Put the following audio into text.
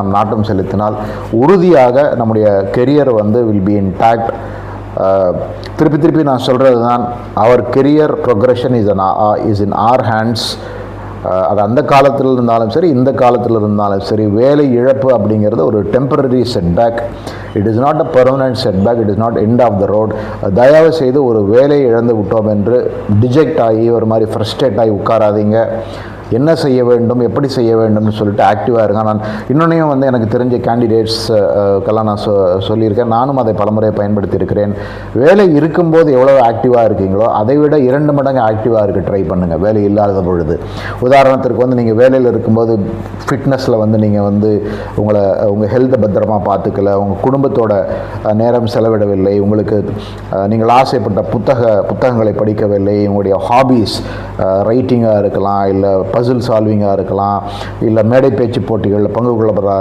நாம் நாட்டம் செலுத்தினால் உறுதியாக நம்முடைய கெரியர் வந்து வில் பி இன்டாக்ட் திருப்பி திருப்பி நான் சொல்கிறது தான் அவர் career progression is an is in our hands அது அந்த காலத்தில் இருந்தாலும் சரி இந்த காலத்தில் இருந்தாலும் சரி வேலை இழப்பு அப்படிங்கிறது ஒரு temporary setback it is not a permanent setback it is not end of the road தயவு செய்து ஒரு வேலையை இழந்து விட்டோம் என்று டிஜெக்ட் ஆகி ஒரு மாதிரி ஃப்ரஸ்ட்ரேட் ஆகி உட்காராதீங்க. என்ன செய்ய வேண்டும் எப்படி செய்ய வேண்டும்னு சொல்லிட்டு ஆக்டிவாக இருங்க. நான் இன்னொன்னையும் வந்து எனக்கு தெரிஞ்ச கேண்டிடேட்ஸ்க்கெல்லாம் நான் சொ சொல்லியிருக்கேன். நானும் அதை பலமுறை பயன்படுத்தியிருக்கிறேன். வேலை இருக்கும்போது எவ்வளோ ஆக்டிவாக இருக்கீங்களோ அதை விட இரண்டு மடங்கு ஆக்டிவாக இருக்க ட்ரை பண்ணுங்கள் வேலை இல்லாத பொழுது. உதாரணத்திற்கு வந்து நீங்கள் வேலையில் இருக்கும்போது ஃபிட்னஸில் வந்து நீங்கள் வந்து உங்களை உங்கள் ஹெல்த்தை பத்திரமா பார்த்துக்கல உங்கள் குடும்பத்தோட நேரம் செலவிடவில்லை உங்களுக்கு நீங்கள் ஆசைப்பட்ட புத்தக புத்தகங்களை படிக்கவில்லை உங்களுடைய ஹாபீஸ் ரைட்டிங்காக இருக்கலாம் இல்லை பசில் சால்விங்காக இருக்கலாம் இல்லை மேடை பேச்சு போட்டிகளில் பங்கு கொள்ளப்படுறா